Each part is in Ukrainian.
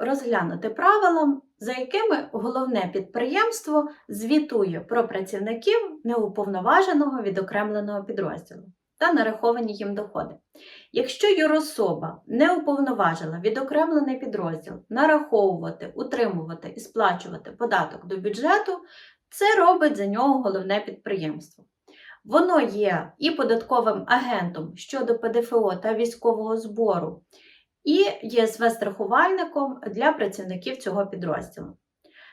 розглянути правила, за якими головне підприємство звітує про працівників неуповноваженого відокремленого підрозділу та нараховані їм доходи. Якщо юрособа не уповноважила відокремлений підрозділ нараховувати, утримувати і сплачувати податок до бюджету, це робить за нього головне підприємство. Воно є і податковим агентом щодо ПДФО та військового збору, і ЄСВ-страхувальником для працівників цього підрозділу.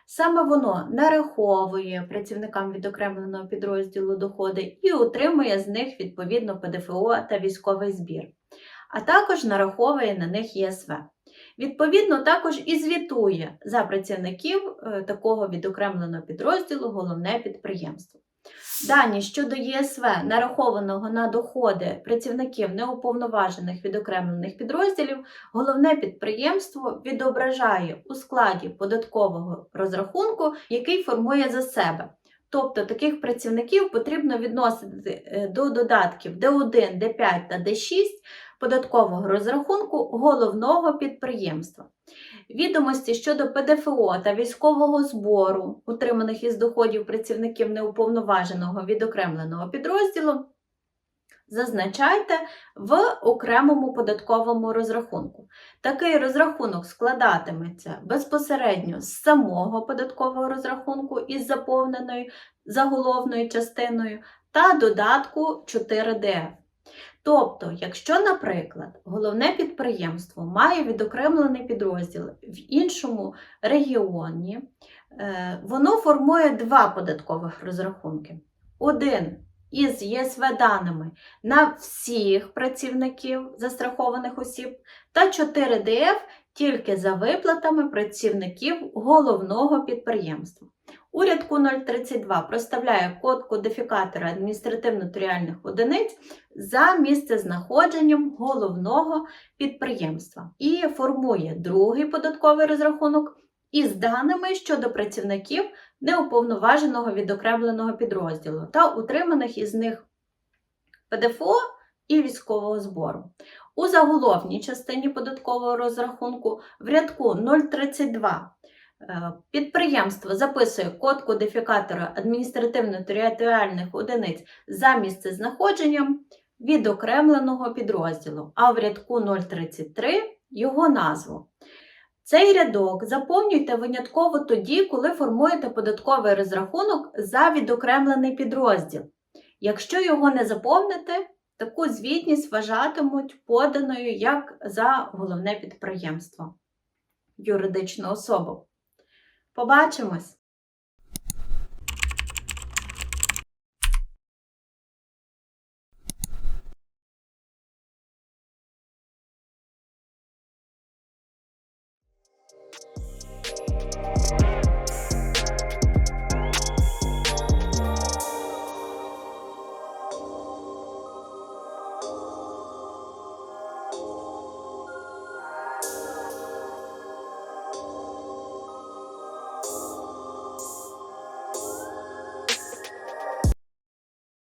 Саме воно нараховує працівникам відокремленого підрозділу доходи і отримує з них відповідно ПДФО та військовий збір, а також нараховує на них ЄСВ. Відповідно, також і звітує за працівників е, такого відокремленого підрозділу головне підприємство. Дані щодо ЄСВ, нарахованого на доходи працівників неуповноважених відокремлених підрозділів, головне підприємство відображає у складі податкового розрахунку, який формує за себе. Тобто таких працівників потрібно відносити е, до додатків D1, D5 та D6 податкового розрахунку головного підприємства. Відомості щодо ПДФО та військового збору, утриманих із доходів працівників неуповноваженого відокремленого підрозділу, зазначайте в окремому податковому розрахунку. Такий розрахунок складатиметься безпосередньо з самого податкового розрахунку із заповненою заголовною частиною та додатку 4ДФ. Тобто, якщо, наприклад, головне підприємство має відокремлений підрозділ в іншому регіоні, е, воно формує два податкових розрахунки. Один із ЄСВ даними на всіх працівників застрахованих осіб, та 4ДФ тільки за виплатами працівників головного підприємства. У рядку 032 проставляє код кодифікатора адміністративно-територіальних одиниць за місцезнаходженням головного підприємства і формує другий податковий розрахунок із даними щодо працівників неуповноваженого відокремленого підрозділу та утриманих із них ПДФО і військового збору. У заголовній частині податкового розрахунку в рядку 032 Е, Підприємство записує код кодифікатора адміністративно-територіальних одиниць за місцезнаходженням відокремленого підрозділу, а в рядку 033 його назву. Цей рядок заповнюйте винятково тоді, коли формуєте податковий розрахунок за відокремлений підрозділ. Якщо його не заповните, таку звітність вважатимуть поданою як за головне підприємство, юридичну особу. Побачимось!